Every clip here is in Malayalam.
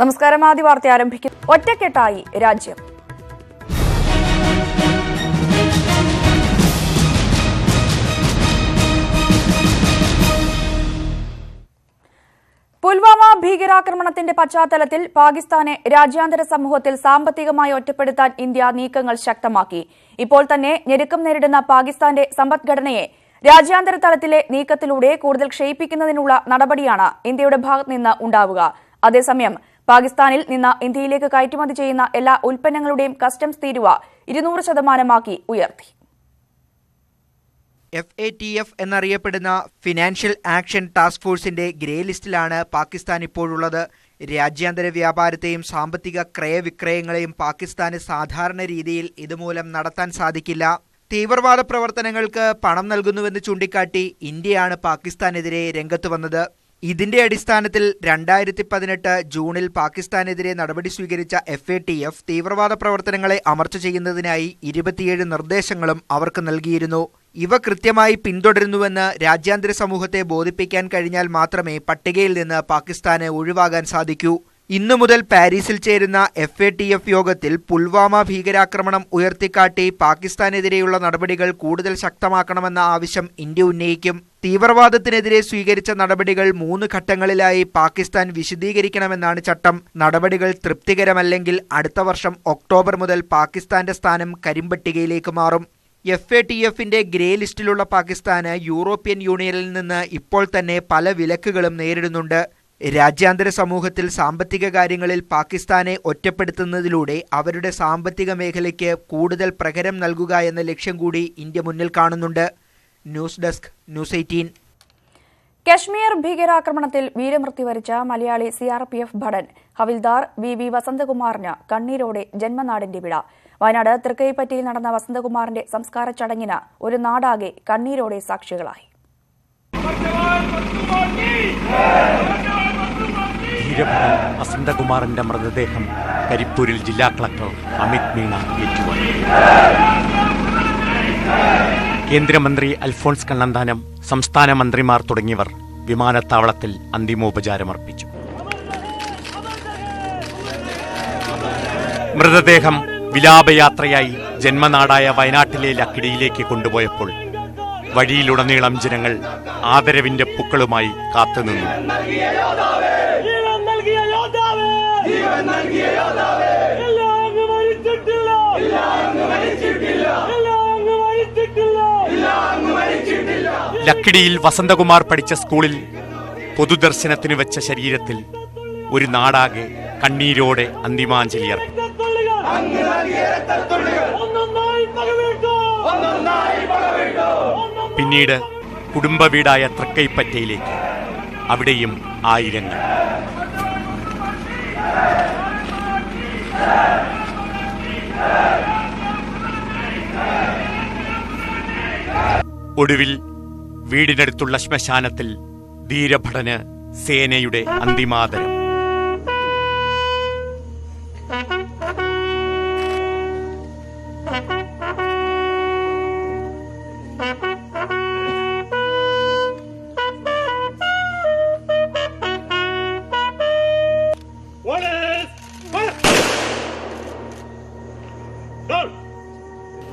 നമസ്കാരം ആദ്യ വാർത്ത ആരംഭിക്കും ഒറ്റക്കെട്ടായി രാജ്യം. പുൽവാമ ഭീകരാക്രമണത്തിന്റെ പശ്ചാത്തലത്തിൽ പാകിസ്ഥാനെ രാജ്യാന്തര സമൂഹത്തിൽ സാമ്പത്തികമായി ഒറ്റപ്പെടുത്താൻ ഇന്ത്യ നീക്കങ്ങൾ ശക്തമാക്കി. ഇപ്പോൾ തന്നെ ഞെരുക്കം നേരിടുന്ന പാകിസ്ഥാന്റെ സമ്പദ്ഘടനയെ രാജ്യാന്തര തലത്തിലെ നീക്കത്തിലൂടെ കൂടുതൽ ക്ഷയിപ്പിക്കുന്നതിനുള്ള നടപടിയാണ് ഇന്ത്യയുടെ ഭാഗത്ത് നിന്ന് ഉണ്ടാവുക. അതേസമയം പാകിസ്ഥാനിൽ നിന്ന് ഇന്ത്യയിലേക്ക് കയറ്റുമതി ചെയ്യുന്ന എല്ലാ ഉൽപ്പന്നങ്ങളുടെയും കസ്റ്റംസ് തീരുവ ഇരുന്നൂറ് ശതമാനമാക്കി ഉയർത്തി. എഫ് എ ടി എഫ് എന്നറിയപ്പെടുന്ന ഫിനാൻഷ്യൽ ആക്ഷൻ ടാസ്ക് ഫോഴ്സിന്റെ ഗ്രേ ലിസ്റ്റിലാണ് പാകിസ്ഥാൻ ഇപ്പോഴുള്ളത്. രാജ്യാന്തര വ്യാപാരത്തെയും സാമ്പത്തിക ക്രയവിക്രയങ്ങളെയും പാകിസ്ഥാന് സാധാരണ രീതിയിൽ ഇതുമൂലം നടത്താൻ സാധിക്കില്ല. തീവ്രവാദ പ്രവർത്തനങ്ങൾക്ക് പണം നൽകുന്നുവെന്ന് ചൂണ്ടിക്കാട്ടി ഇന്ത്യയാണ് പാകിസ്ഥാനെതിരെ രംഗത്ത് വന്നത്. ഇതിന്റെ അടിസ്ഥാനത്തിൽ രണ്ടായിരത്തി പതിനെട്ട് ജൂണിൽ പാകിസ്ഥാനെതിരെ നടപടി സ്വീകരിച്ച എഫ് എ ടി എഫ് തീവ്രവാദ പ്രവർത്തനങ്ങളെ അമർച്ച ചെയ്യുന്നതിനായി ഇരുപത്തിയേഴ് നിർദ്ദേശങ്ങളും അവർക്ക് നൽകിയിരുന്നു. ഇവ കൃത്യമായി പിന്തുടരുന്നുവെന്ന് രാജ്യാന്തര സമൂഹത്തെ ബോധിപ്പിക്കാൻ കഴിഞ്ഞാൽ മാത്രമേ പട്ടികയിൽ നിന്ന് പാകിസ്ഥാന് ഒഴിവാകാൻ സാധിക്കൂ. ഇന്നു മുതൽ പാരീസിൽ ചേരുന്ന എഫ് എ ടി എഫ് യോഗത്തിൽ പുൽവാമ ഭീകരാക്രമണം ഉയർത്തിക്കാട്ടി പാകിസ്ഥാനെതിരെയുള്ള നടപടികൾ കൂടുതൽ ശക്തമാക്കണമെന്ന ആവശ്യം ഇന്ത്യ ഉന്നയിക്കും. തീവ്രവാദത്തിനെതിരെ സ്വീകരിച്ച നടപടികൾ മൂന്ന് ഘട്ടങ്ങളിലായി പാകിസ്ഥാൻ വിശദീകരിക്കണമെന്നാണ് ചട്ടം. നടപടികൾ തൃപ്തികരമല്ലെങ്കിൽ അടുത്ത വർഷം ഒക്ടോബർ മുതൽ പാകിസ്ഥാന്റെ സ്ഥാനം കരിമ്പട്ടികയിലേക്ക് മാറും. എഫ് എ ടി എഫിന്റെ ഗ്രേ ലിസ്റ്റിലുള്ള പാകിസ്ഥാന് യൂറോപ്യൻ യൂണിയനിൽ നിന്ന് ഇപ്പോൾ തന്നെ പല വിലക്കുകളും നേരിടുന്നുണ്ട്. രാജ്യാന്തര സമൂഹത്തിൽ സാമ്പത്തിക കാര്യങ്ങളിൽ പാകിസ്ഥാനെ ഒറ്റപ്പെടുത്തുന്നതിലൂടെ അവരുടെ സാമ്പത്തിക മേഖലയ്ക്ക് കൂടുതൽ പ്രകരം നൽകുക എന്ന ലക്ഷ്യം കൂടി ഇന്ത്യ മുന്നിൽ കാണുന്നുണ്ട്. News desk news eighteen. Kashmir ഭീകരാക്രമണത്തിൽ വീരമൃത്യു വരിച്ച Malayali C R P F ഭടൻ ഹവിൽദാർ വി വി വസന്തകുമാറിന് കണ്ണീരോടെ ജന്മനാടിന്റെ വിട വയനാട് തൃക്കൈപ്പറ്റിയിൽ നടന്ന വസന്തകുമാറിന്റെ സംസ്കാര ചടങ്ങിന് ഒരു നാടാകെ കണ്ണീരോടെ സാക്ഷികളായി. ധീരഭടൻ വസന്തകുമാറിന്റെ മൃതദേഹം കരിപ്പൂരിൽ ജില്ലാ കളക്ടർ അമിത് മീണ ഏറ്റുവാങ്ങി. കേന്ദ്രമന്ത്രി അൽഫോൺസ് കണ്ണന്താനം സംസ്ഥാന മന്ത്രിമാർ തുടങ്ങിയവർ വിമാനത്താവളത്തിൽ അന്തിമോപചാരമർപ്പിച്ചു. മൃതദേഹം വിലാപയാത്രയായി ജന്മനാടായ വയനാട്ടിലെ ലക്കിടിയിലേക്ക് കൊണ്ടുപോയപ്പോൾ വഴിയിലുടനീളം ജനങ്ങൾ ആദരവിന്റെ പൂക്കളുമായി കാത്തുനിന്നു. ലക്കിടിയിൽ വസന്തകുമാർ പഠിച്ച സ്കൂളിൽ പൊതുദർശനത്തിന് വെച്ച ശരീരത്തിൽ ഒരു നാടാകെ കണ്ണീരോടെ അന്തിമാഞ്ജലി പിന്നീട് കുടുംബ വീടായ തൃക്കൈപ്പറ്റയിലേക്ക്. അവിടെയും ആയിരങ്ങൾ. ഒടുവിൽ വീടിനടുത്തുള്ള ശ്മശാനത്തിൽ ധീരഭടന് സേനയുടെ അന്തിമാദരം.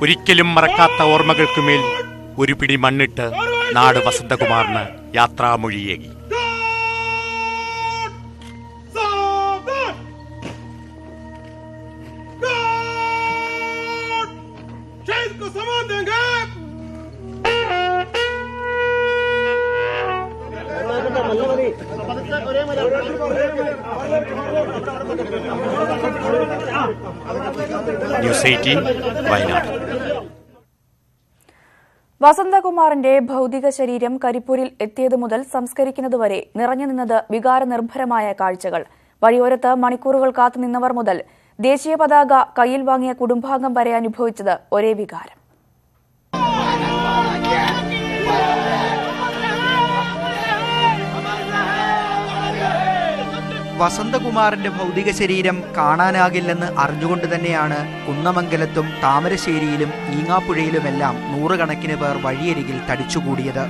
ഒരിക്കലും മറക്കാത്ത ഓർമ്മകൾക്കുമേൽ ഒരു പിടി മണ്ണിട്ട് നാട് വസന്തകുമാറിന് യാത്രാമൊഴിയേകി. ന്യൂസ് വയനാട് വസന്തകുമാറിന്റെ ഭൌതിക ശരീരം കരിപ്പൂരിൽ എത്തിയതു മുതൽ സംസ്കരിക്കുന്നതുവരെ നിറഞ്ഞു നിന്നത് വികാരനിർഭരമായ കാഴ്ചകൾ. വഴിയോരത്ത് മണിക്കൂറുകൾ കാത്തുനിന്നവർ മുതൽ ദേശീയ പതാക കയ്യിൽ വാങ്ങിയ കുടുംബാംഗം വരെ അനുഭവിച്ചത് ഒരേ വികാരം. വസന്തകുമാറിന്റെ ഭൗതിക ശരീരം കാണാനാകില്ലെന്ന് അറിഞ്ഞുകൊണ്ട് തന്നെയാണ് കുന്നമംഗലത്തും താമരശ്ശേരിയിലും ഈങ്ങാപ്പുഴയിലുമെല്ലാം നൂറുകണക്കിന് പേർ വഴിയരികിൽ തടിച്ചുകൂടിയത്.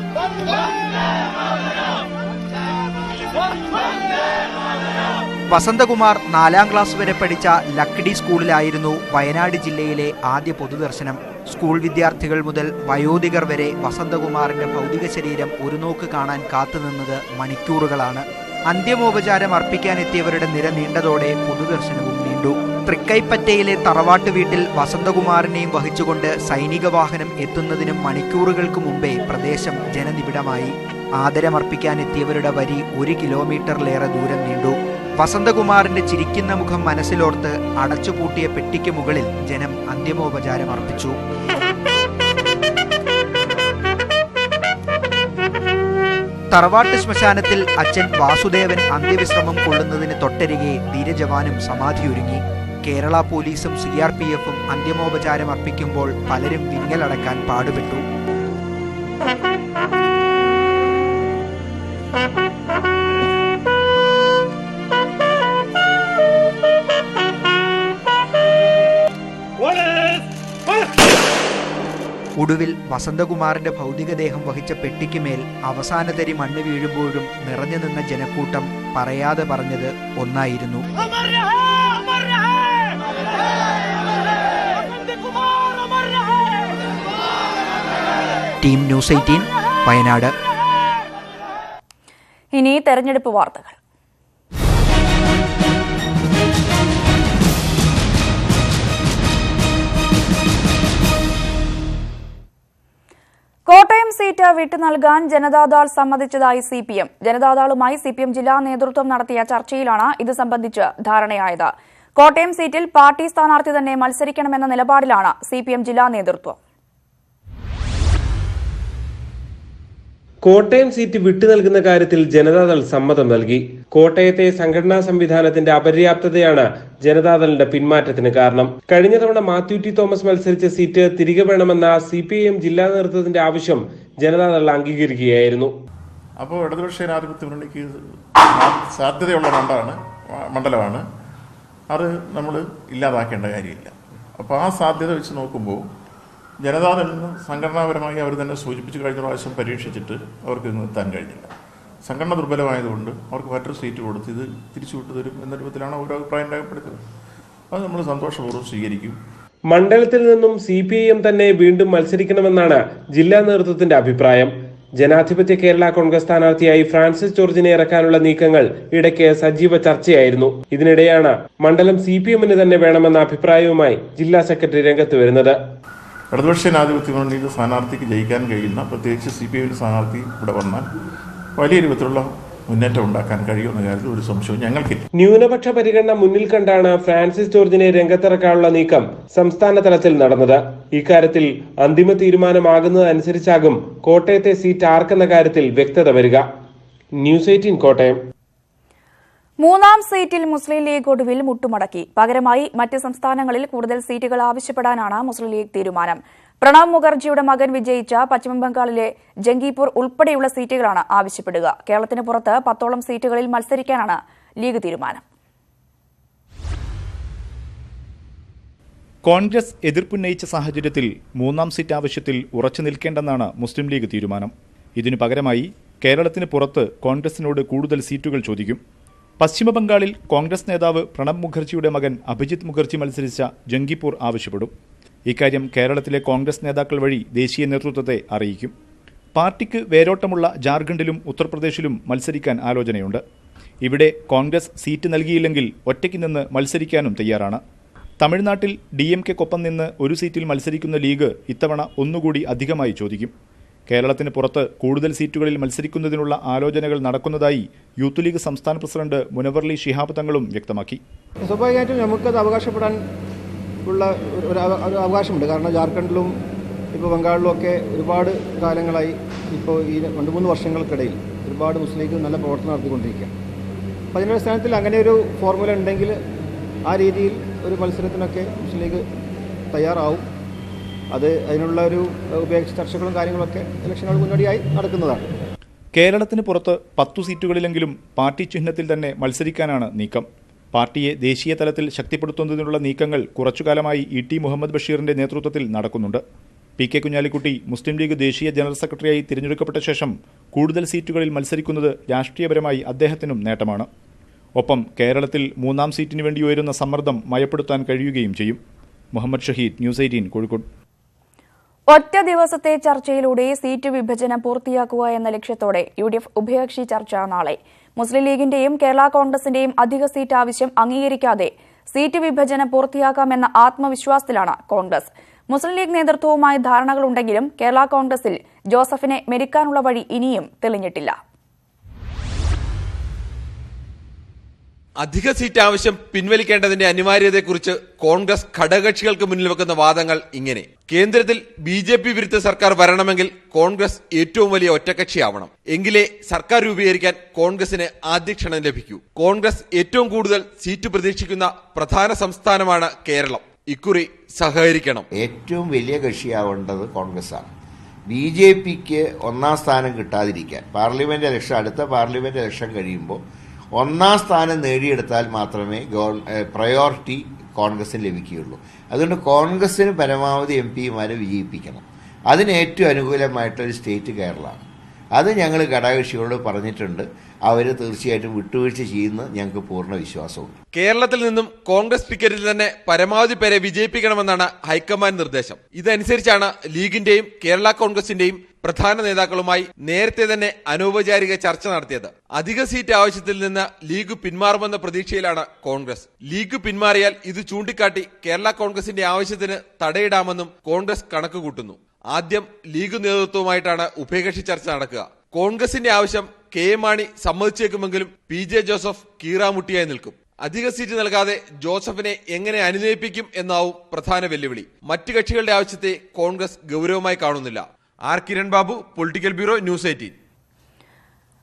വസന്തകുമാർ നാലാം ക്ലാസ് വരെ പഠിച്ച ലക്കിടി സ്കൂളിലായിരുന്നു വയനാട് ജില്ലയിലെ ആദ്യ പൊതുദർശനം. സ്കൂൾ വിദ്യാർത്ഥികൾ മുതൽ വയോധികർ വരെ വസന്തകുമാറിന്റെ ഭൗതിക ശരീരം ഒരു നോക്ക് കാണാൻ കാത്തുനിന്നത് മണിക്കൂറുകളാണ്. അന്ത്യമോപചാരം അർപ്പിക്കാനെത്തിയവരുടെ നിര നീണ്ടതോടെ പൊതുദർശനവും നീണ്ടു. തൃക്കൈപ്പറ്റയിലെ തറവാട്ട് വീട്ടിൽ വസന്തകുമാറിനെയും വഹിച്ചുകൊണ്ട് സൈനിക വാഹനം എത്തുന്നതിനും മണിക്കൂറുകൾക്ക് മുമ്പേ പ്രദേശം ജനനിബിഡമായി. ആദരമർപ്പിക്കാനെത്തിയവരുടെ വരി ഒരു കിലോമീറ്ററിലേറെ ദൂരം നീണ്ടു. വസന്തകുമാറിന്റെ ചിരിക്കുന്ന മുഖം മനസ്സിലോർത്ത് അടച്ചുപൂട്ടിയ പെട്ടിക്ക് മുകളിൽ ജനം അന്തിമോപചാരം അർപ്പിച്ചു. തറവാട്ട് ശ്മശാനത്തിൽ അച്ഛൻ വാസുദേവൻ അന്ത്യവിശ്രമം കൊള്ളുന്നതിന് തൊട്ടരികെ ധീരജവാനും സമാധിയൊരുങ്ങി. കേരള പോലീസും സി ആർ പി എഫും അന്ത്യമോപചാരം അർപ്പിക്കുമ്പോൾ പലരും വിങ്ങലടക്കാൻ പാടുപെട്ടു. ഒടുവിൽ വസന്തകുമാറിന്റെ ഭൗതികദേഹം വഹിച്ച പെട്ടിക്ക് മേൽ അവസാനതരി മണ്ണ് വീഴുമ്പോഴും നിറഞ്ഞു നിന്ന ജനക്കൂട്ടം പറയാതെ പറഞ്ഞത് ഒന്നായിരുന്നു. Team news eighteen Wayanad. ഇനി തെരഞ്ഞെടുപ്പ് വാർത്തകൾ. സീറ്റ് വിട്ടു നൽകാൻ ജനതാദൾ സമ്മതിച്ചതായി സി പി എം ജനതാദളുമായി സി പി എം ജില്ലാ നേതൃത്വം നടത്തിയ ചർച്ചയിലാണ് ഇത് സംബന്ധിച്ച് ധാരണയായത്. കോട്ടയം സീറ്റിൽ പാർട്ടി സ്ഥാനാർത്ഥി തന്നെ മത്സരിക്കണമെന്ന നിലപാടിലാണ് സി പി എം ജില്ലാ നേതൃത്വം. കോട്ടയം സീറ്റ് വിട്ടു നൽകുന്ന കാര്യത്തിൽ ജനതാദൾ സമ്മതം നൽകി. കോട്ടയത്തെ സംഘടനാ സംവിധാനത്തിന്റെ അപര്യാപ്തതയാണ് ജനതാദളിന്റെ പിന്മാറ്റത്തിന് കാരണം. കഴിഞ്ഞ തവണ മാത്യു ടി തോമസ് മത്സരിച്ച സീറ്റ് തിരികെ വേണമെന്ന സി ജില്ലാ നേതൃത്വത്തിന്റെ ആവശ്യം ജനതാദൾ അംഗീകരിക്കുകയായിരുന്നു. അപ്പോൾ ഇടതുപക്ഷ ജനാധിപത്യ മുന്നണിക്ക് സാധ്യതയുള്ള മണ്ഡലമാണ് മണ്ഡലമാണ്. അത് നമ്മൾ ഇല്ലാതാക്കേണ്ട കാര്യമില്ല. അപ്പോൾ ആ സാധ്യത വെച്ച് നോക്കുമ്പോൾ ജനതാദളിൽ നിന്ന് സംഘടനാപരമായി അവർ തന്നെ സൂചിപ്പിച്ച് കഴിഞ്ഞ പ്രാവശ്യം പരീക്ഷിച്ചിട്ട് അവർക്ക് ഇന്ന് എത്താൻ കഴിഞ്ഞില്ല. സംഘടന ദുർബലമായതുകൊണ്ട് അവർക്ക് മറ്റൊരു സീറ്റ് കൊടുത്ത് ഇത് തിരിച്ചു വിട്ടു തരും എന്ന രൂപത്തിലാണ് ഓരോ അഭിപ്രായം രേഖപ്പെടുത്തിയത് അത് നമ്മൾ സന്തോഷപൂർവം സ്വീകരിക്കും. മണ്ഡലത്തിൽ നിന്നും സി പി ഐ എം തന്നെ വീണ്ടും മത്സരിക്കണമെന്നാണ് ജില്ലാ നേതൃത്വത്തിന്റെ അഭിപ്രായം. ജനാധിപത്യ കേരള കോൺഗ്രസ് സ്ഥാനാർത്ഥിയായി ഫ്രാൻസിസ് ജോർജിനെ ഇറക്കാനുള്ള നീക്കങ്ങൾ ഇടയ്ക്ക് സജീവ ചർച്ചയായിരുന്നു. ഇതിനിടെയാണ് മണ്ഡലം സി പി എമ്മിന് തന്നെ വേണമെന്ന അഭിപ്രായവുമായി ജില്ലാ സെക്രട്ടറി രംഗത്ത് വരുന്നത്. ഇടതുപക്ഷ ജനാധിപത്യ മുന്നണിയിൽ സ്ഥാനാർത്ഥിക്ക് ജയിക്കാൻ കഴിയുന്ന പ്രത്യേകിച്ച് സി പി എമ്മിന്റെ സ്ഥാനാർത്ഥി ഇവിടെ വന്നാൽ വലിയ രൂപത്തിലുള്ള മുന്നേറ്റം ഉണ്ടാക്കാൻ കഴിയുമെന്ന കാര്യത്തിൽ ഒരു സംശയവും ഞങ്ങൾക്കില്ല. ന്യൂനപക്ഷ പരിഗണന മുന്നിൽ കണ്ടാണ് ഫ്രാൻസിസ് ജോർജിനെ രംഗത്തിറക്കാനുള്ള നീക്കം സംസ്ഥാന തലത്തിൽ നടന്നത്. ഇക്കാര്യത്തിൽ അന്തിമ തീരുമാനമാകുന്നതനുസരിച്ചാകും കോട്ടയത്തെ സീറ്റ് ആർക്കെന്ന കാര്യത്തിൽ വ്യക്തത വരിക. News eighteen Kottayam. മൂന്നാം സീറ്റിൽ മുസ്ലിം ലീഗ് ഒടുവിൽ മുട്ടുമടക്കി. പകരമായി മറ്റ് സംസ്ഥാനങ്ങളിൽ കൂടുതൽ സീറ്റുകൾ ആവശ്യപ്പെടാനാണ് മുസ്ലിം ലീഗ് തീരുമാനം. പ്രണബ് മുഖർജിയുടെ മകൻ വിജയിച്ച പശ്ചിമബംഗാളിലെ ജംഗീപൂർ ഉൾപ്പെടെയുള്ള സീറ്റുകളാണ് ആവശ്യപ്പെടുക. കേരളത്തിന് പുറത്ത് പത്തോളം സീറ്റുകളിൽ മത്സരിക്കാനാണ് ലീഗ് തീരുമാനം. കോൺഗ്രസ് എതിർപ്പുന്നയിച്ച സാഹചര്യത്തിൽ മൂന്നാം സീറ്റ് ആവശ്യത്തിൽ ഉറച്ചു നിൽക്കേണ്ടെന്നാണ് മുസ്ലിം ലീഗ് തീരുമാനം. ഇതിനു പകരമായി കേരളത്തിന് പുറത്ത് കോൺഗ്രസിനോട് കൂടുതൽ സീറ്റുകൾ ചോദിക്കും. പശ്ചിമബംഗാളിൽ കോൺഗ്രസ് നേതാവ് പ്രണബ് മുഖർജിയുടെ മകൻ അഭിജിത് മുഖർജി മത്സരിച്ച ജംഗിപൂർ ആവശ്യപ്പെടും. ഇക്കാര്യം കേരളത്തിലെ കോൺഗ്രസ് നേതാക്കൾ വഴി ദേശീയ നേതൃത്വത്തെ അറിയിക്കും. പാർട്ടിക്ക് വേരോട്ടമുള്ള ജാർഖണ്ഡിലും ഉത്തർപ്രദേശിലും മത്സരിക്കാൻ ആലോചനയുണ്ട്. ഇവിടെ കോൺഗ്രസ് സീറ്റ് നൽകിയില്ലെങ്കിൽ ഒറ്റയ്ക്ക് നിന്ന് മത്സരിക്കാനും തയ്യാറാണ്. തമിഴ്നാട്ടിൽ ഡി എം കെക്കൊപ്പം നിന്ന് ഒരു സീറ്റിൽ മത്സരിക്കുന്ന ലീഗ് ഇത്തവണ ഒന്നുകൂടി അധികമായി ചോദിക്കും. കേരളത്തിന് പുറത്ത് കൂടുതൽ സീറ്റുകളിൽ മത്സരിക്കുന്നതിനുള്ള ആലോചനകൾ നടക്കുന്നതായി യൂത്ത് ലീഗ് സംസ്ഥാന പ്രസിഡന്റ് മുനവർലി ശിഹാബ് തങ്ങളും വ്യക്തമാക്കി. സ്വാഭാവികമായിട്ടും നമുക്കത് അവകാശപ്പെടാൻ ഉള്ള ഒരു- ഒരു അവ- ഒരു അവകാശമുണ്ട്. കാരണം ജാർഖണ്ഡിലും ഇപ്പോൾ ബംഗാളിലും ഒക്കെ ഒരുപാട് കാലങ്ങളായി ഇപ്പോൾ ഈ രണ്ട് മൂന്ന് വർഷങ്ങൾക്കിടയിൽ ഒരുപാട് മുസ്ലിംകൾ നല്ല പ്രവർത്തനം നടത്തിക്കൊണ്ടിരിക്കുക അപ്പോൾ അതിന്റെ അടിസ്ഥാനത്തിൽ അങ്ങനെ ഒരു ഫോർമുല ഉണ്ടെങ്കിൽ ആ രീതിയിൽ ഒരു മത്സരത്തിനൊക്കെ മുസ്ലിം ലീഗ് തയ്യാറാവും. അത് അതിനുള്ള ഒരു ഉപേക്ഷ ചർച്ചകളും കാര്യങ്ങളൊക്കെ ഇലക്ഷനുകൾ മുന്നോടിയായി നടക്കുന്നതാണ്. കേരളത്തിന് പുറത്ത് പത്തു സീറ്റുകളിലെങ്കിലും പാർട്ടി ചിഹ്നത്തിൽ തന്നെ മത്സരിക്കാനാണ് നീക്കം. പാർട്ടിയെ ദേശീയ തലത്തിൽ ശക്തിപ്പെടുത്തുന്നതിനുള്ള നീക്കങ്ങൾ കുറച്ചുകാലമായി ഇ ടി മുഹമ്മദ് ബഷീറിന്റെ നേതൃത്വത്തിൽ നടക്കുന്നുണ്ട്. P K Kunhalikutty Muslim league ദേശീയ ജനറൽ സെക്രട്ടറിയായി തിരഞ്ഞെടുക്കപ്പെട്ട ശേഷം കൂടുതൽ സീറ്റുകളിൽ മത്സരിക്കുന്നത് രാഷ്ട്രീയപരമായി അദ്ദേഹത്തിനും നേട്ടമാണ്. ഒപ്പം കേരളത്തിൽ മൂന്നാം സീറ്റിനു വേണ്ടി ഉയരുന്ന സമ്മർദ്ദം മയപ്പെടുത്താൻ കഴിയുകയും ചെയ്യും. Muhammad Shaheed news eighteen Kozhikode. ഒറ്റ ദിവസത്തെ ചർച്ചയിലൂടെ സീറ്റ് വിഭജനം പൂർത്തിയാക്കുക എന്ന ലക്ഷ്യത്തോടെ യു ഡി എഫ് ഉഭയകക്ഷി ചർച്ച നാളെ. മുസ്ലിം ലീഗിന്റെയും കേരള കോൺഗ്രസിന്റെയും അധിക സീറ്റ് ആവശ്യം അംഗീകരിക്കാതെ സീറ്റ് വിഭജനം പൂർത്തിയാക്കാമെന്ന ആത്മവിശ്വാസത്തിലാണ് കോൺഗ്രസ്. മുസ്ലിം ലീഗ് നേതൃത്വവുമായി ധാരണകളുണ്ടെങ്കിലും കേരള കോൺഗ്രസിൽ ജോസഫിനെ മെരിക്കാനുള്ള വഴി ഇനിയും തെളിഞ്ഞിട്ടില്ല. അധിക സീറ്റ് ആവശ്യം പിൻവലിക്കേണ്ടതിന്റെ അനിവാര്യതയെക്കുറിച്ച് കോൺഗ്രസ് ഘടകകക്ഷികൾക്ക് മുന്നിൽ വെക്കുന്ന വാദങ്ങൾ ഇങ്ങനെ. കേന്ദ്രത്തിൽ ബി ജെ പി വിരുദ്ധ സർക്കാർ വരണമെങ്കിൽ കോൺഗ്രസ് ഏറ്റവും വലിയ ഒറ്റക്കക്ഷിയാവണം എങ്കിലേ സർക്കാർ രൂപീകരിക്കാൻ കോൺഗ്രസിന് ആദ്യ ക്ഷണം ലഭിക്കൂ. കോൺഗ്രസ് ഏറ്റവും കൂടുതൽ സീറ്റ് പ്രതീക്ഷിക്കുന്ന പ്രധാന സംസ്ഥാനമാണ് കേരളം. ഇക്കുറി സഹകരിക്കണം. ഏറ്റവും വലിയ കക്ഷിയാവേണ്ടത് കോൺഗ്രസ്സാണ്. ബി ജെ പിക്ക് ഒന്നാം സ്ഥാനം കിട്ടാതിരിക്കാൻ പാർലമെന്റ് ഇലക്ഷൻ അടുത്ത പാർലമെന്റ് ഇലക്ഷൻ കഴിയുമ്പോൾ ഒന്നാം സ്ഥാനം നേടിയെടുത്താൽ മാത്രമേ പ്രയോറിറ്റി കോൺഗ്രസിന് ലഭിക്കുകയുള്ളൂ. അതുകൊണ്ട് കോൺഗ്രസ്സിന് പരമാവധി എം പിമാരെ വിജയിപ്പിക്കണം. അതിന് ഏറ്റവും അനുകൂലമായിട്ടൊരു സ്റ്റേറ്റ് കേരളമാണ്. അത് ഞങ്ങൾ ഘടകകക്ഷികളോട് പറഞ്ഞിട്ടുണ്ട്. അവർ തീർച്ചയായിട്ടും വിട്ടുവീഴ്ച ചെയ്യുന്ന ഞങ്ങൾക്ക് പൂർണ വിശ്വാസമുണ്ട് കേരളത്തിൽ നിന്നും കോൺഗ്രസ് ടിക്കറ്റിൽ തന്നെ പരമാവധി പേരെ വിജയിപ്പിക്കണമെന്നാണ് ഹൈക്കമാൻഡ് നിർദ്ദേശം. ഇതനുസരിച്ചാണ് ലീഗിന്റെയും കേരള കോൺഗ്രസിന്റെയും പ്രധാന നേതാക്കളുമായി നേരത്തെ തന്നെ അനൗപചാരിക ചർച്ച നടത്തിയത്. അധിക സീറ്റ് ആവശ്യത്തിൽ നിന്ന് ലീഗ് പിന്മാറുമെന്ന പ്രതീക്ഷയിലാണ് കോൺഗ്രസ്. ലീഗ് പിന്മാറിയാൽ ഇത് ചൂണ്ടിക്കാട്ടി കേരള കോൺഗ്രസിന്റെ ആവശ്യത്തിന് തടയിടാമെന്നും കോൺഗ്രസ് കണക്കുകൂട്ടുന്നു. ആദ്യം ലീഗ് നേതൃത്വവുമായിട്ടാണ് ഉഭയകക്ഷി ചർച്ച നടക്കുക. കോൺഗ്രസിന്റെ ആവശ്യം കെ മാണി സമ്മതിച്ചേക്കുമെങ്കിലും പി ജെ ജോസഫ് കീറാമുട്ടിയായി നിൽക്കും. അധിക സീറ്റ് നൽകാതെ ജോസഫിനെ എങ്ങനെ അനുനയിപ്പിക്കും എന്നാവും പ്രധാന വെല്ലുവിളി. മറ്റു കക്ഷികളുടെ ആവശ്യത്തെ കോൺഗ്രസ് ഗൗരവമായി കാണുന്നില്ല. R. Kiran Babu political bureau news eighteen.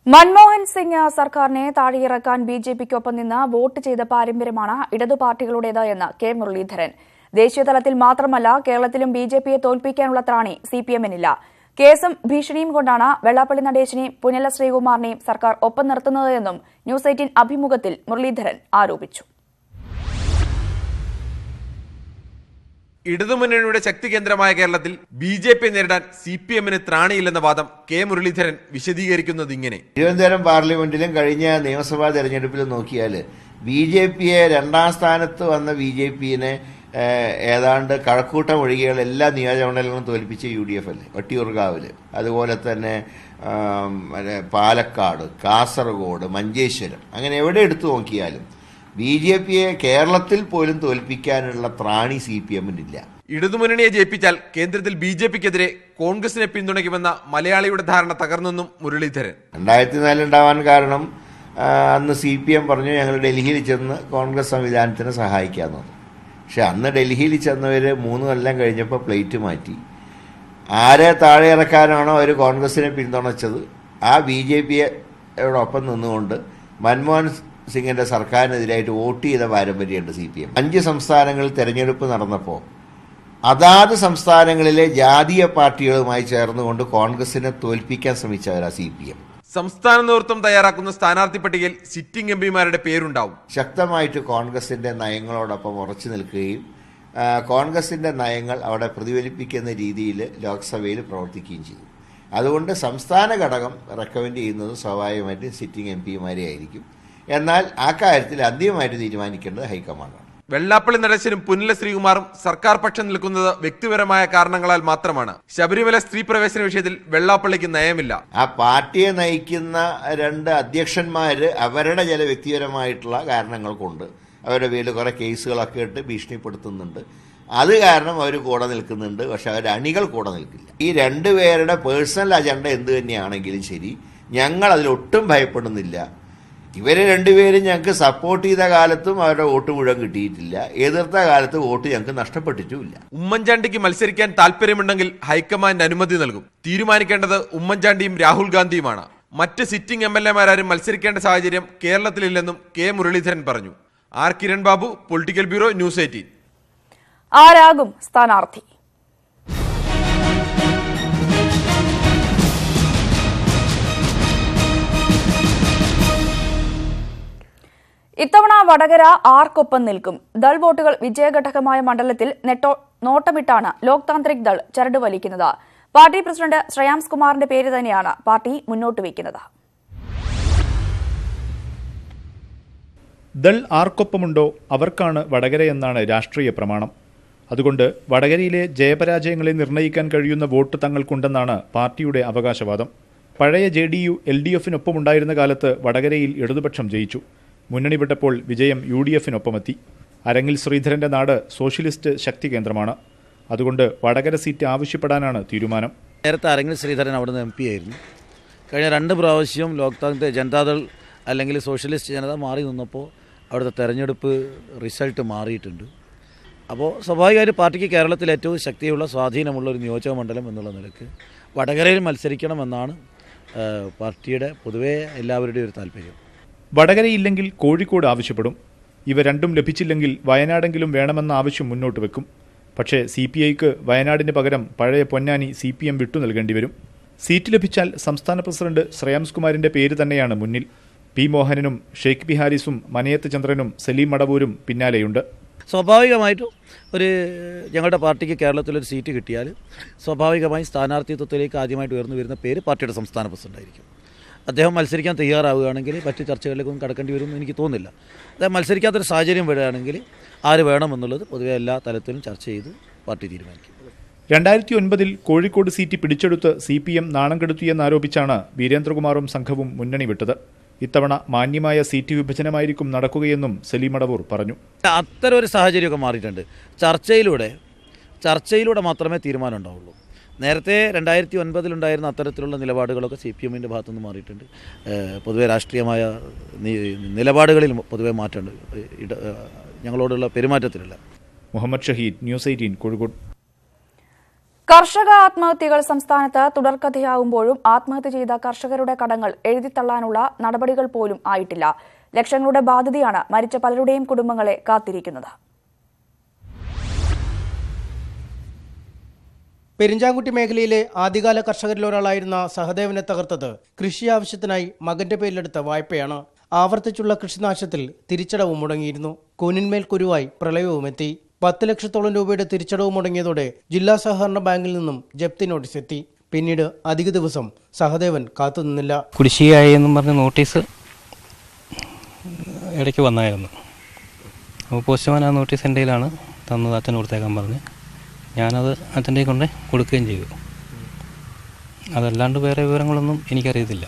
Manmohan Singh സർക്കാരിനെ താഴെയിറക്കാൻ ബി ജെ പിക്കൊപ്പം നിന്ന് വോട്ട് ചെയ്ത പാരമ്പര്യമാണ് ഇടതു പാർട്ടികളുടേത് എന്ന് കെ. മുരളീധരൻ. ദേശീയതലത്തിൽ മാത്രമല്ല കേരളത്തിലും ബി ജെ പിയെ തോൽപ്പിക്കാനുള്ള ത്രാണി സി പി എമ്മിനില്ല. കേസും ഭീഷണിയും കൊണ്ടാണ് വെള്ളാപ്പള്ളി നടേശിനെയും പുനല ശ്രീകുമാറിനെയും സർക്കാർ ഒപ്പം നിർത്തുന്നതെന്നും ന്യൂസ് എയ്റ്റീൻ അഭിമുഖത്തിൽ മുരളീധരൻ ആരോപിച്ചു. ഇടതുമുന്നണിയുടെ ശക്തി കേന്ദ്രമായ കേരളത്തിൽ ബി ജെ പി നേരിടാൻ സി പി എമ്മിന് ത്രാണിയില്ലെന്ന വാദം കെ മുരളീധരൻ വിശദീകരിക്കുന്നത് ഇങ്ങനെ. തിരുവനന്തപുരം പാർലമെന്റിലും കഴിഞ്ഞ നിയമസഭാ തെരഞ്ഞെടുപ്പിലും നോക്കിയാൽ ബി ജെ പിയെ രണ്ടാം സ്ഥാനത്ത് വന്ന ബി ജെ പിനെ ഏതാണ്ട് കഴക്കൂട്ടം ഒഴികെയുള്ള എല്ലാ നിയോജകമണ്ഡലങ്ങളും തോൽപ്പിച്ച യു ഡി എഫ് അല്ലേ? വട്ടിയൂർക്കാവിൽ അതുപോലെ തന്നെ പാലക്കാട് കാസർഗോഡ് മഞ്ചേശ്വരം. അങ്ങനെ എവിടെ എടുത്തു നോക്കിയാലും ബി ജെ പിയെ കേരളത്തിൽ പോലും തോൽപ്പിക്കാനുള്ള ത്രാണി സി പി എമ്മിനില്ല. ഇടതുമുന്നണിയെ ജയിപ്പിച്ചാൽ കേന്ദ്രത്തിൽ ബി ജെ പിക്കെതിരെ കോൺഗ്രസിനെ പിന്തുണയ്ക്കുമെന്ന മലയാളിയുടെ ധാരണ തകർന്നെന്നും മുരളീധരൻ. രണ്ടായിരത്തി ഉണ്ടാവാൻ കാരണം അന്ന് സി പി എം പറഞ്ഞു ഞങ്ങൾ ഡൽഹിയിൽ ചെന്ന് കോൺഗ്രസ് സംവിധാനത്തിന് സഹായിക്കാമെന്ന് പക്ഷെ അന്ന് ഡൽഹിയിൽ ചെന്നവർ മൂന്ന് കൊല്ലം കഴിഞ്ഞപ്പോൾ പ്ലേറ്റ് മാറ്റി. ആരെ താഴെ ഇറക്കാനാണോ അവർ കോൺഗ്രസിനെ പിന്തുണച്ചത്? ആ ബി ജെ പിയോടൊപ്പം നിന്നുകൊണ്ട് മൻമോഹൻ സിംഗിന്റെ സർക്കാരിനെതിരായിട്ട് വോട്ട് ചെയ്ത പാരമ്പര്യമുണ്ട് സി പി എം. അഞ്ച് സംസ്ഥാനങ്ങളിൽ തെരഞ്ഞെടുപ്പ് നടന്നപ്പോൾ അതാത് സംസ്ഥാനങ്ങളിലെ ജാതീയ പാർട്ടികളുമായി ചേർന്നുകൊണ്ട് കോൺഗ്രസിനെ തോൽപ്പിക്കാൻ ശ്രമിച്ചവരാ സി പി എം. സംസ്ഥാന നേതൃത്വം തയ്യാറാക്കുന്ന സ്ഥാനാർത്ഥി പട്ടികയിൽ സിറ്റിംഗ് എം പിമാരുടെ പേരുണ്ടാവും. ശക്തമായിട്ട് കോൺഗ്രസിന്റെ നയങ്ങളോടൊപ്പം ഉറച്ചു നിൽക്കുകയും കോൺഗ്രസിന്റെ നയങ്ങൾ അവിടെ പ്രതിഫലിപ്പിക്കുന്ന രീതിയിൽ ലോക്സഭയിൽ പ്രവർത്തിക്കുകയും ചെയ്തു അതുകൊണ്ട് സംസ്ഥാന ഘടകം റെക്കമെൻഡ് ചെയ്യുന്നത് സ്വാഭാവികമായിട്ട് സിറ്റിംഗ് എം പിമാരെ ആയിരിക്കും. എന്നാൽ ആ കാര്യത്തിൽ അന്തിമമായിട്ട് തീരുമാനിക്കേണ്ടത് ഹൈക്കമാൻഡാണ്. വെള്ളാപ്പള്ളി നടേശനും പുനല ശ്രീകുമാറും സർക്കാർ പക്ഷം നിൽക്കുന്നത് വ്യക്തിപരമായ കാരണങ്ങളാൽ മാത്രമാണ്. ശബരിമല സ്ത്രീ പ്രവേശന വിഷയത്തിൽ വെള്ളാപ്പള്ളിക്ക് നയമില്ല. ആ പാർട്ടിയെ നയിക്കുന്ന രണ്ട് അധ്യക്ഷന്മാര് അവരുടെ ചില വ്യക്തിപരമായിട്ടുള്ള കാരണങ്ങൾ കൊണ്ട് അവരുടെ പേരിൽ കുറെ കേസുകളൊക്കെ ഇട്ട് ഭീഷണിപ്പെടുത്തുന്നുണ്ട്. അത് കാരണം അവർ കൂടെ നിൽക്കുന്നുണ്ട്. പക്ഷെ അവരുടെ അണികൾ കൂടെ നിൽക്കില്ല. ഈ രണ്ടുപേരുടെ പേഴ്സണൽ അജണ്ട എന്ത് തന്നെയാണെങ്കിലും ശരി. ഞങ്ങൾ അതിലൊട്ടും ഭയപ്പെടുന്നില്ല. ഇവർ രണ്ടുപേരും ഞങ്ങൾക്ക് സപ്പോർട്ട് ചെയ്ത കാലത്തും അവരുടെ വോട്ട് മുഴുവൻ കിട്ടിയിട്ടില്ല. എതിർത്ത കാലത്ത് വോട്ട് ഞങ്ങൾക്ക് നഷ്ടപ്പെട്ടിട്ടുമില്ല. ഉമ്മൻചാണ്ടിക്ക് മത്സരിക്കാൻ താല്പര്യമുണ്ടെങ്കിൽ ഹൈക്കമാൻഡ് അനുമതി നൽകും. തീരുമാനിക്കേണ്ടത് ഉമ്മൻചാണ്ടിയും രാഹുൽ ഗാന്ധിയുമാണ്. മറ്റ് സിറ്റിംഗ് എം എൽ എമാരും മത്സരിക്കേണ്ട സാഹചര്യം കേരളത്തിലില്ലെന്നും കെ മുരളീധരൻ പറഞ്ഞു. R Kiran Babu political bureau news eighteen. ആരാകും സ്ഥാനാർത്ഥി? ഇത്തവണ വടകര ആർക്കൊപ്പം നിൽക്കും. ദൾ വോട്ടുകൾ വിജയഘടകമായ മണ്ഡലത്തിൽ നെട്ടോ നോട്ടമിട്ടാണ് ലോക് താന്ത്രിക് ദൾ ചരട് വലിക്കുന്നത്. പാർട്ടി പ്രസിഡന്റ് ശ്രേയാംസ് കുമാറിന്റെ പേര് തന്നെയാണ് പാർട്ടി മുന്നോട്ട് വയ്ക്കുന്നത്. ദൾ ആർക്കൊപ്പമുണ്ടോ അവർക്കാണ് വടകരയെന്നാണ് രാഷ്ട്രീയ പ്രമാണം. അതുകൊണ്ട് വടകരയിലെ ജയപരാജയങ്ങളെ നിർണയിക്കാൻ കഴിയുന്ന വോട്ട് തങ്ങൾക്കുണ്ടെന്നാണ് പാർട്ടിയുടെ അവകാശവാദം. പഴയ J D U L D എഫിനൊപ്പമുണ്ടായിരുന്ന കാലത്ത് വടകരയിൽ ഇടതുപക്ഷം ജയിച്ചു. മുന്നണി വിട്ടപ്പോൾ വിജയം യു ഡി എഫിനൊപ്പമെത്തി അരങ്ങിൽ ശ്രീധരന്റെ നാട് സോഷ്യലിസ്റ്റ് ശക്തി കേന്ദ്രമാണ്. അതുകൊണ്ട് വടകര സീറ്റ് ആവശ്യപ്പെടാനാണ് തീരുമാനം. നേരത്തെ അരങ്ങിൽ ശ്രീധരൻ അവിടുന്ന് എം പി ആയിരുന്നു. കഴിഞ്ഞ രണ്ട് പ്രാവശ്യം ലോക്താന്ത് ജനതാദൾ അല്ലെങ്കിൽ സോഷ്യലിസ്റ്റ് ജനത മാറി നിന്നപ്പോൾ അവിടുത്തെ തെരഞ്ഞെടുപ്പ് റിസൾട്ട് മാറിയിട്ടുണ്ട്. അപ്പോൾ സ്വാഭാവികമായിട്ട് പാർട്ടിക്ക് കേരളത്തിൽ ഏറ്റവും ശക്തിയുള്ള സ്വാധീനമുള്ള ഒരു നിയോജക മണ്ഡലം എന്നുള്ള നിലയ്ക്ക് വടകരയിൽ മത്സരിക്കണമെന്നാണ് പാർട്ടിയുടെ പൊതുവേ എല്ലാവരുടെയും ഒരു താല്പര്യം. വടകരയില്ലെങ്കിൽ കോഴിക്കോട് ആവശ്യപ്പെടും. ഇവ രണ്ടും ലഭിച്ചില്ലെങ്കിൽ വയനാടെങ്കിലും വേണമെന്ന ആവശ്യം മുന്നോട്ട് വെക്കും. പക്ഷേ സി പി ഐക്ക് വയനാടിന് പകരം പഴയ പൊന്നാനി സി പി എം വിട്ടു നൽകേണ്ടി വരും. സീറ്റ് ലഭിച്ചാൽ സംസ്ഥാന പ്രസിഡന്റ് ശ്രേയാംസ് പേര് തന്നെയാണ് മുന്നിൽ. പി മോഹനനും ഷെയ്ഖ് ബിഹാരിസും മനയത്ത് ചന്ദ്രനും സലീം മടവൂരും പിന്നാലെയുണ്ട്. സ്വാഭാവികമായിട്ടും ഒരു ഞങ്ങളുടെ പാർട്ടിക്ക് കേരളത്തിലൊരു സീറ്റ് കിട്ടിയാൽ സ്വാഭാവികമായി സ്ഥാനാർത്ഥിത്വത്തിലേക്ക് ആദ്യമായിട്ട് ഉയർന്നു വരുന്ന പേര് പാർട്ടിയുടെ സംസ്ഥാന പ്രസിഡന്റായിരിക്കും. അദ്ദേഹം മത്സരിക്കാൻ തയ്യാറാവുകയാണെങ്കിൽ മറ്റു ചർച്ചകളിലേക്കൊന്നും കടക്കേണ്ടി വരുമെന്ന് എനിക്ക് തോന്നുന്നില്ല. അദ്ദേഹം മത്സരിക്കാത്തൊരു സാഹചര്യം വരികയാണെങ്കിൽ ആര് വേണമെന്നുള്ളത് പൊതുവെ എല്ലാ തലത്തിലും ചർച്ച ചെയ്ത് പാർട്ടി തീരുമാനിക്കും. രണ്ടായിരത്തി ഒൻപതിൽ കോഴിക്കോട് സീറ്റ് പിടിച്ചെടുത്ത് സി പി എം നാണം കെടുത്തിയെന്നാരോപിച്ചാണ് വീരേന്ദ്രകുമാറും സംഘവും മുന്നണി വിട്ടത്. ഇത്തവണ മാന്യമായ സീറ്റ് വിഭജനമായിരിക്കും നടക്കുകയെന്നും സലീം അടവൂർ പറഞ്ഞു. അത്തരം ഒരു സാഹചര്യമൊക്കെ മാറിയിട്ടുണ്ട്. ചർച്ചയിലൂടെ ചർച്ചയിലൂടെ മാത്രമേ തീരുമാനം ഉണ്ടാവുള്ളൂ. നേരത്തെ രണ്ടായിരത്തി ഒൻപതിലുണ്ടായിരുന്ന അത്തരത്തിലുള്ള നിലപാടുകളൊക്കെ സി പി എമ്മിന്റെ ഭാഗത്തുനിന്ന് മാറിയിട്ടുണ്ട്. പൊതുവെ രാഷ്ട്രീയമായ നിലപാടുകളിൽ പൊതുവെ മാറ്റമുണ്ട്. ഇട ഞങ്ങളോടുള്ള പെരുമാറ്റത്തിലുള്ള മുഹമ്മദ് ഷഹീദ് ന്യൂസ് എയ്റ്റീൻ കോഴിക്കോട്. കർഷക ആത്മഹത്യകൾ സംസ്ഥാനത്ത് തുടർക്കഥയാവുമ്പോഴും ആത്മഹത്യ ചെയ്ത കർഷകരുടെ കടങ്ങൾ എഴുതിത്തള്ളാനുള്ള നടപടികൾ പോലും ആയിട്ടില്ല. ലക്ഷങ്ങളുടെ ബാധ്യതയാണ് മരിച്ച പലരുടെയും കുടുംബങ്ങളെ കാത്തിരിക്കുന്നത്. പെരിഞ്ചാങ്കുട്ടി മേഖലയിലെ ആദ്യകാല കർഷകരിലൊരാളായിരുന്ന സഹദേവനെ തകർത്തത് കൃഷി ആവശ്യത്തിനായി മകന്റെ പേരിലെടുത്ത വായ്പയാണ്. ആവർത്തിച്ചുള്ള കൃഷിനാശത്തിൽ തിരിച്ചടവ് മുടങ്ങിയിരുന്നു. കൂനിന്മേൽ കുരുവായി പ്രളയവുമെത്തി പത്ത് ലക്ഷത്തോളം രൂപയുടെ തിരിച്ചടവ് മുടങ്ങിയതോടെ ജില്ലാ സഹകരണ ബാങ്കിൽ നിന്നും ജപ്തി നോട്ടീസ് എത്തി. പിന്നീട് അധിക ദിവസം സഹദേവൻ കാത്തുനിന്നില്ല. കുടിശ്ശികയായി എന്നും പറഞ്ഞ നോട്ടീസ് ഇടയ്ക്ക് വന്നായിരുന്നു. അപ്പോൾ പോസ്റ്റ്മാൻ ആ നോട്ടീസ് എന്റെ തന്നത് അച്ഛൻ കൊടുത്തേക്കാൻ പറഞ്ഞ്. ഞാനത് അച്ഛന്റെ കൊണ്ട് കൊടുക്കുകയും ചെയ്തു. അതല്ലാണ്ട് വേറെ വിവരങ്ങളൊന്നും എനിക്കറിയത്തില്ല.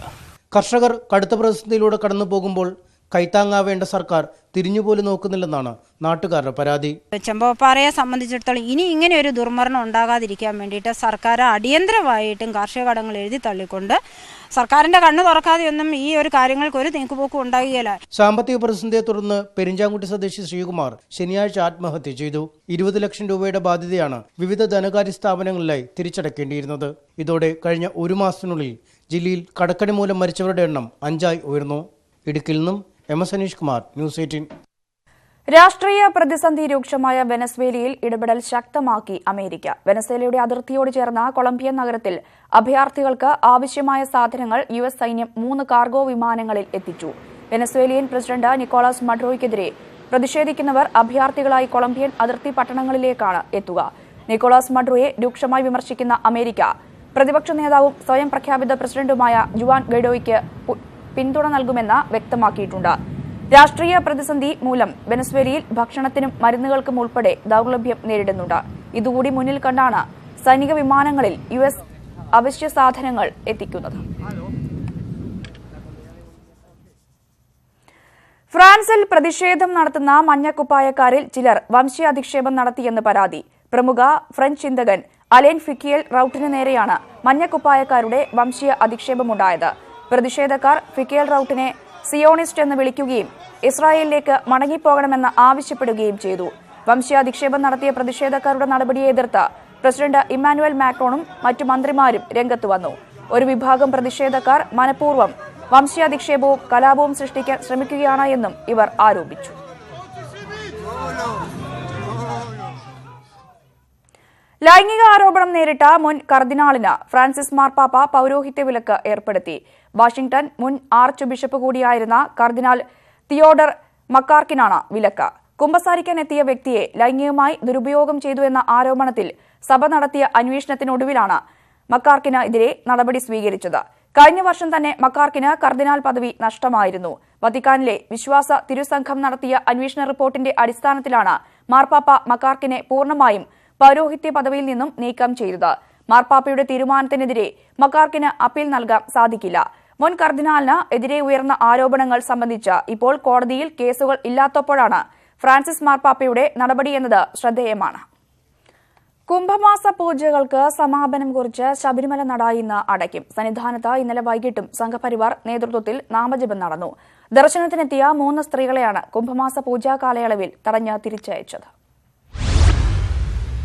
കർഷകർ കടുത്ത പ്രതിസന്ധിയിലൂടെ കടന്നു പോകുമ്പോൾ കൈത്താങ്ങാവേണ്ട സർക്കാർ തിരിഞ്ഞുപോലും നോക്കുന്നില്ലെന്നാണ് നാട്ടുകാരുടെ പരാതി. ചെമ്പപ്പാറയെ സംബന്ധിച്ചിടത്തോളം ഇനി ഇങ്ങനെ ഒരു ദുർമരണം ഉണ്ടാകാതിരിക്കാൻ വേണ്ടിയിട്ട് സർക്കാർ അടിയന്തരമായിട്ടും കാർഷിക കടങ്ങൾ എഴുതി തള്ളിക്കൊണ്ട് സർക്കാരിന്റെ കണ്ണ് തുറക്കാതെയൊന്നും ഈ ഒരു കാര്യങ്ങൾക്ക് ഒരു നീക്കുപോക്കും ഉണ്ടാകുകയില്ല സാമ്പത്തിക പ്രതിസന്ധിയെ തുടർന്ന് പെരിഞ്ചാങ്കുട്ടി സ്വദേശി ശ്രീകുമാർ ശനിയാഴ്ച ആത്മഹത്യ ചെയ്തു. ഇരുപത് ലക്ഷം രൂപയുടെ ബാധ്യതയാണ് വിവിധ ധനകാര്യ സ്ഥാപനങ്ങളിലായി തിരിച്ചടക്കേണ്ടിയിരുന്നത്. ഇതോടെ കഴിഞ്ഞ ഒരു മാസത്തിനുള്ളിൽ ജില്ലയിൽ കടക്കണി മൂലം മരിച്ചവരുടെ എണ്ണം അഞ്ചായി ഉയർന്നു. ഇടുക്കിയിൽ നിന്നും M S Anish Kumar news eighteen. രാഷ്ട്രീയ പ്രതിസന്ധി രൂക്ഷമായ വെനസ്വേലയിൽ ഇടപെടൽ ശക്തമാക്കി അമേരിക്ക. വെനസ്വേലയുടെ അതിർത്തിയോട് ചേർന്ന കൊളംബിയൻ നഗരത്തിൽ അഭയാർത്ഥികൾക്ക് ആവശ്യമായ സാധനങ്ങൾ യു എസ് സൈന്യം മൂന്ന് കാർഗോ വിമാനങ്ങളിൽ എത്തിച്ചു. വെനസ്വേലിയൻ പ്രസിഡന്റ് നിക്കോളാസ് മഡ്രോയ്ക്കെതിരെ പ്രതിഷേധിക്കുന്നവർ അഭയാർത്ഥികളായി കൊളംബിയൻ അതിർത്തി പട്ടണങ്ങളിലേക്കാണ് എത്തുക. നിക്കോളാസ് മഡ്രോയെ രൂക്ഷമായി വിമർശിക്കുന്ന അമേരിക്ക. പ്രതിപക്ഷ നേതാവും സ്വയം പ്രഖ്യാപിത പ്രസിഡന്റുമായ ജുവാൻ ഗൈഡോയ്ക്ക് പിന്തുണ നൽകുമെന്ന് വ്യക്തമാക്കിയിട്ടുണ്ട്. രാഷ്ട്രീയ പ്രതിസന്ധി മൂലം വെനസ്വേലയിൽ ഭക്ഷണത്തിനും മരുന്നുകൾക്കും ഉൾപ്പെടെ ദൌർലഭ്യം നേരിടുന്നുണ്ട്. ഇതുകൂടി മുന്നിൽ കണ്ടാണ് സൈനിക വിമാനങ്ങളിൽ യു എസ് അവശ്യ സാധനങ്ങൾ എത്തിക്കുന്നത്. ഫ്രാൻസിൽ പ്രതിഷേധം നടത്തുന്ന മഞ്ഞക്കുപ്പായക്കാരിൽ ചിലർ വംശീയാധിക്ഷേപം നടത്തിയെന്ന് പരാതി. പ്രമുഖ ഫ്രഞ്ച് ചിന്തകൻ അലേൻ ഫിക്കിയൽ റൌട്ടിന് നേരെയാണ് മഞ്ഞക്കുപ്പായക്കാരുടെ വംശീയ അധിക്ഷേപമുണ്ടായത്. പ്രതിഷേധക്കാർ ഫിക്കിയൽ റൌട്ടിനെ സിയോണിസ്റ്റ് എന്ന് വിളിക്കുകയും ഇസ്രായേലിലേക്ക് മടങ്ങിപ്പോകണമെന്ന് ആവശ്യപ്പെടുകയും ചെയ്തു. വംശീയാധിക്ഷേപം നടത്തിയ പ്രതിഷേധക്കാരുടെ നടപടിയെ എതിർത്ത് പ്രസിഡന്റ് ഇമ്മാനുവൽ മാക്രോണും മറ്റു മന്ത്രിമാരും രംഗത്ത് വന്നു. ഒരു വിഭാഗം പ്രതിഷേധക്കാർ മനഃപൂർവം വംശീയാധിക്ഷേപവും കലാപവും സൃഷ്ടിക്കാൻ ശ്രമിക്കുകയാണ് എന്നും ഇവർ ആരോപിച്ചു. ലൈംഗിക ആരോപണം നേരിട്ട മുൻ കർദിനാളിന് ഫ്രാൻസിസ് മാർപ്പാപ്പ പൌരോഹിത്യ വിലക്ക് ഏർപ്പെടുത്തി. വാഷിംഗ്ടൺ മുൻ ആർച്ച് ബിഷപ്പ് കൂടിയായിരുന്ന കർദിനാൾ തിയോഡർ മക്കാർക്കിനാണ് വിലക്ക്. കുമ്പസാരിക്കാൻ എത്തിയ വ്യക്തിയെ ലൈംഗികമായി ദുരുപയോഗം ചെയ്തു എന്ന ആരോപണത്തിൽ സഭ നടത്തിയ അന്വേഷണത്തിനൊടുവിലാണ് മക്കാർക്കിന് എതിരെ നടപടി സ്വീകരിച്ചത്. കഴിഞ്ഞ വർഷം തന്നെ മക്കാർക്കിന് കർദിനാൾ പദവി നഷ്ടമായിരുന്നു. വത്തിക്കാനിലെ വിശ്വാസ തിരുസംഘം നടത്തിയ അന്വേഷണ റിപ്പോർട്ടിന്റെ അടിസ്ഥാനത്തിലാണ് മാർപ്പാപ്പ മക്കാർക്കിനെ പൂർണമായും പൌരോഹിത്യ പദവിയിൽ നിന്നും നീക്കം ചെയ്തത്. മാർപ്പാപ്പയുടെ തീരുമാനത്തിനെതിരെ മക്കാർക്കിന് അപ്പീൽ നൽകാൻ സാധിക്കില്ല. മുൻ കർദിനാലിന് എതിരെ ഉയർന്ന ആരോപണങ്ങൾ സംബന്ധിച്ച് ഇപ്പോൾ കോടതിയിൽ കേസുകൾ ഇല്ലാത്തപ്പോഴാണ് ഫ്രാൻസിസ് മാർപ്പാപ്പയുടെ നടപടിയെന്നത് ശ്രദ്ധേയമാണ്. കുംഭമാസ പൂജകൾക്ക് സമാപനം കുറിച്ച് ശബരിമല നട ഇന്ന് അടയ്ക്കും. സന്നിധാനത്ത് ഇന്നലെ വൈകിട്ടും സംഘപരിവാർ നേതൃത്വത്തിൽ നാമജപം നടന്നു. ദർശനത്തിനെത്തിയ മൂന്ന് സ്ത്രീകളെയാണ് കുംഭമാസ പൂജാ കാലയളവിൽ തടഞ്ഞ് തിരിച്ചയച്ചത്.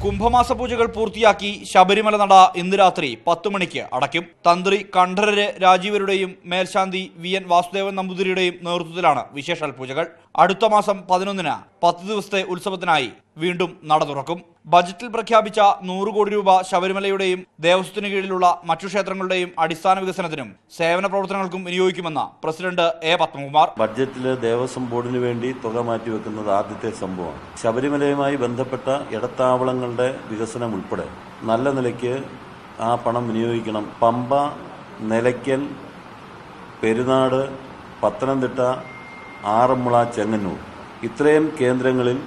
കുംഭമാസ പൂജകൾ പൂർത്തിയാക്കി ശബരിമല നട ഇന്ന് രാത്രി പത്തു മണിക്ക് അടയ്ക്കും. തന്ത്രി കണ്ഠരര് രാജീവരുടെയും മേൽശാന്തി വി എൻ വാസുദേവൻ നമ്പൂതിരിയുടെയും നേതൃത്വത്തിലാണ് വിശേഷാൽ പൂജകൾ. അടുത്ത മാസം പതിനൊന്നിന് പത്ത് ദിവസത്തെ ഉത്സവത്തിനായി വീണ്ടും നട തുറക്കും. ബജറ്റിൽ പ്രഖ്യാപിച്ച നൂറ് കോടി രൂപ ശബരിമലയുടെയും ദേവസ്വത്തിന് കീഴിലുള്ള മറ്റു ക്ഷേത്രങ്ങളുടെയും അടിസ്ഥാന വികസനത്തിനും സേവന പ്രവർത്തനങ്ങൾക്കും വിനിയോഗിക്കുമെന്ന് പ്രസിഡന്റ് എ. പത്മകുമാർ. ബഡ്ജറ്റിൽ ദേവസ്വം ബോർഡിന് വേണ്ടി തുക മാറ്റിവെക്കുന്നത് ആദ്യത്തെ സംഭവമാണ്. ശബരിമലയുമായി ബന്ധപ്പെട്ട ഇടത്താവളങ്ങളുടെ വികസനം ഉൾപ്പെടെ നല്ല നിലയ്ക്ക് ആ പണം വിനിയോഗിക്കണം. പമ്പ നിലയ്ക്കൽ പെരുന്നാട് പത്തനംതിട്ട ആറന്മുള ചെങ്ങന്നൂർ. ഇത്രയും കേന്ദ്രങ്ങളിൽ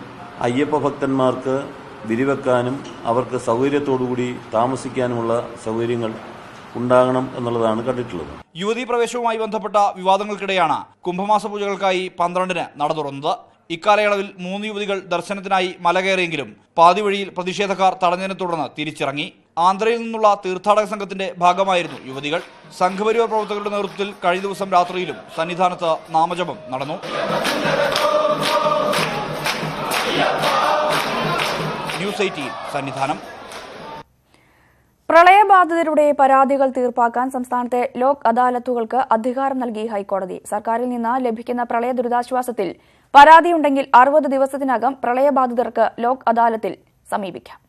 അയ്യപ്പ ഭക്തന്മാർക്ക് വിരിവെക്കാനും അവർക്ക് സൗകര്യത്തോടുകൂടി താമസിക്കാനുമുള്ള സൗകര്യങ്ങൾ ഉണ്ടാകണം എന്നുള്ളതാണ് കണ്ടിട്ടുള്ളത്. യുവതീ പ്രവേശവുമായി ബന്ധപ്പെട്ട വിവാദങ്ങൾക്കിടെയാണ് കുംഭമാസ പൂജകൾക്കായി പന്ത്രണ്ടിന് നട തുറന്നത്. ഇക്കാലയളവിൽ മൂന്ന് യുവതികൾ ദർശനത്തിനായി മല കയറിയെങ്കിലും പാതിവഴിയിൽ പ്രതിഷേധക്കാർ തടഞ്ഞതിനെ തുടർന്ന് തിരിച്ചിറങ്ങി. ആന്ധ്രയിൽ നിന്നുള്ള തീർത്ഥാടക സംഘത്തിന്റെ ഭാഗമായിരുന്നു യുവതികൾ. സംഘപരിവാർ പ്രവർത്തകരുടെ നേതൃത്വത്തിൽ കഴിഞ്ഞ ദിവസം രാത്രിയിലും സന്നിധാനത്ത് നാമജപം നടന്നു. ന്യൂസ് സന്നിധാനം. പ്രളയബാധിതരുടെ പരാതികൾ തീർപ്പാക്കാൻ സംസ്ഥാനത്തെ ലോക് അദാലത്തുകൾക്ക് അധികാരം നൽകി ഹൈക്കോടതി. സർക്കാരിൽ നിന്ന് ലഭിക്കുന്ന പ്രളയ ദുരിതാശ്വാസത്തിൽ പരാതിയുണ്ടെങ്കിൽ അറുപത് ദിവസത്തിനകം പ്രളയബാധിതർക്ക് ലോക് അദാലത്തിൽ സമീപിക്കാം.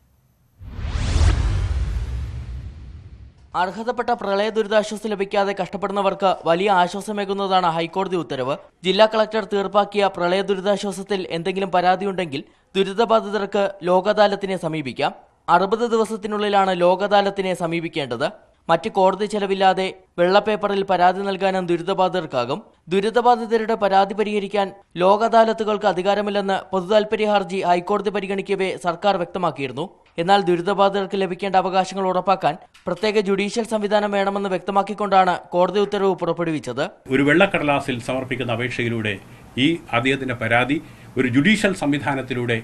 അർഹതപ്പെട്ട പ്രളയ ദുരിതാശ്വാസം ലഭിക്കാതെ കഷ്ടപ്പെടുന്നവർക്ക് വലിയ ആശ്വാസമേകുന്നതാണ് ഹൈക്കോടതി ഉത്തരവ്. ജില്ലാ കളക്ടർ തീർപ്പാക്കിയ പ്രളയ ദുരിതാശ്വാസത്തിൽ എന്തെങ്കിലും പരാതിയുണ്ടെങ്കിൽ ദുരിതബാധിതർക്ക് ലോകദാലത്തിനെ സമീപിക്കാം. അറുപത് ദിവസത്തിനുള്ളിലാണ് ലോകദാലത്തിനെ സമീപിക്കേണ്ടത്. മറ്റ് കോടതി ചെലവില്ലാതെ വെള്ളപ്പേപ്പറിൽ പരാതി നൽകാനും ദുരിതബാധിതർക്കാകും. ദുരിതബാധിതരുടെ പരാതി പരിഹരിക്കാൻ ലോക അദാലത്തുകൾക്ക് അധികാരമില്ലെന്ന് പൊതുതാൽപര്യ ഹർജി ഹൈക്കോടതി പരിഗണിക്കവേ സർക്കാർ വ്യക്തമാക്കിയിരുന്നു. എന്നാൽ ദുരിതബാധിതർക്ക് ലഭിക്കേണ്ട അവകാശങ്ങൾ ഉറപ്പാക്കാൻ പ്രത്യേക ജുഡീഷ്യൽ സംവിധാനം വേണമെന്ന് വ്യക്തമാക്കിക്കൊണ്ടാണ് കോടതി ഉത്തരവ് പുറപ്പെടുവിച്ചത്. ഒരു വെള്ളക്കടലാസിൽ സമർപ്പിക്കുന്ന അപേക്ഷയിലൂടെ ഈ അദ്ദേഹത്തിന്റെ പരാതി ഒരു ജുഡീഷ്യൽ സംവിധാനത്തിലൂടെ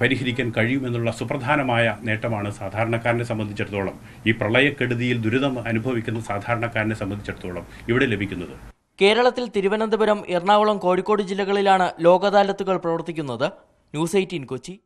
പരിഹരിക്കാൻ കഴിയുമെന്നുള്ള സുപ്രധാനമായ നേട്ടമാണ് സാധാരണക്കാരനെ സംബന്ധിച്ചിടത്തോളം. ഈ പ്രളയക്കെടുതിയിൽ ദുരിതം അനുഭവിക്കുന്ന സാധാരണക്കാരനെ സംബന്ധിച്ചിടത്തോളം ഇവിടെ ലഭിക്കുന്നത്. കേരളത്തിൽ തിരുവനന്തപുരം എറണാകുളം കോഴിക്കോട് ജില്ലകളിലാണ് ലോകദാലത്തുകൾ പ്രവർത്തിക്കുന്നത്. News eighteen Kochi.